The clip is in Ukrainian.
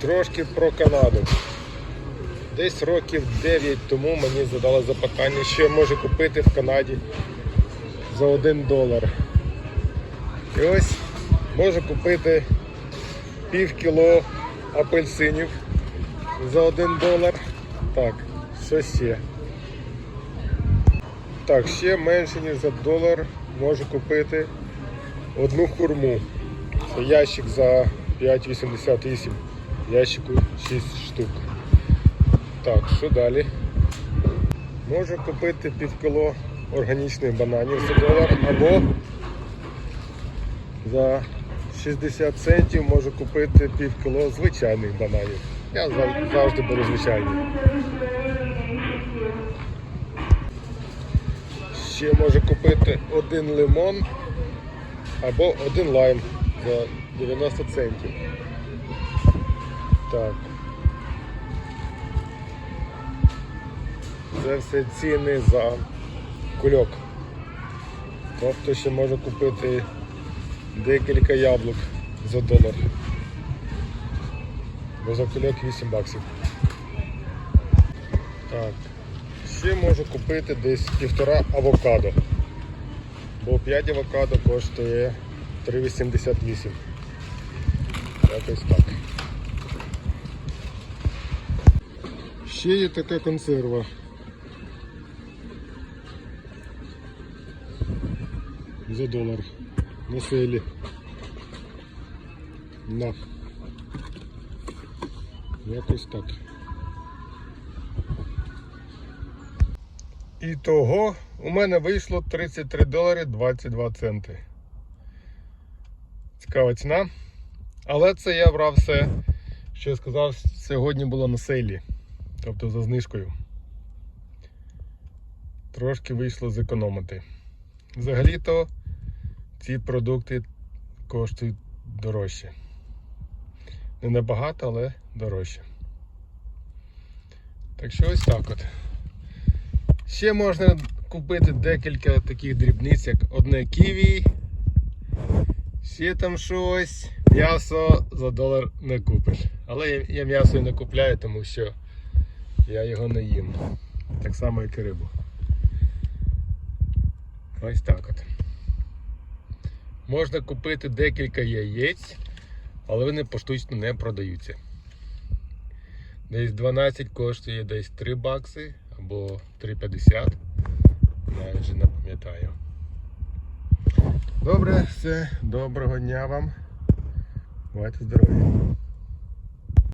Трошки про Канаду. Десь років 9 тому мені задали запитання, що я можу купити в Канаді за 1 долар. І ось можу купити пів кіло апельсинів за 1 долар. Так, що ще? Так, ще менше ніж за долар можу купити одну хурму. Це ящик за 5,88. Ящику 6 штук. Так, що далі? Можу купити пів кіло органічних бананів за долар або за 60 центів можу купити пів кіло звичайних бананів. Я завжди беру звичайні. Ще можу купити один лимон або один лайм за 90 центів. Так. Це все ціни за кульок. Тобто ще можу купити декілька яблук за долар. Бо за кульок 8 баксів. Так. Ще можу купити десь півтора авокадо. Бо 5 авокадо коштує 3,88. Якось так. Ще є така консерва. За долар. На селі. На. Якось так. І того у мене вийшло 33 долари 22 центи. Цікава ціна. Але це я брав все, що я сказав, сьогодні було на сейлі. Тобто за знижкою. Трошки вийшло зекономити. Взагалі-то ці продукти коштують дорожче. Не набагато, але дорожче. Так що ось так от. Ще можна купити декілька таких дрібниць, як одне ківі. Ще там щось. М'ясо за долар не купиш. Але я, м'ясо і не купляю, тому що я його не їм. Так само, як і рибу. Ось так от. Можна купити декілька яєць, але вони поштучно не продаються. Десь 12 коштує десь 3 бакси або 3,50. Навіть вже не пам'ятаю. Добре, все, доброго дня вам. Бувайте здорові.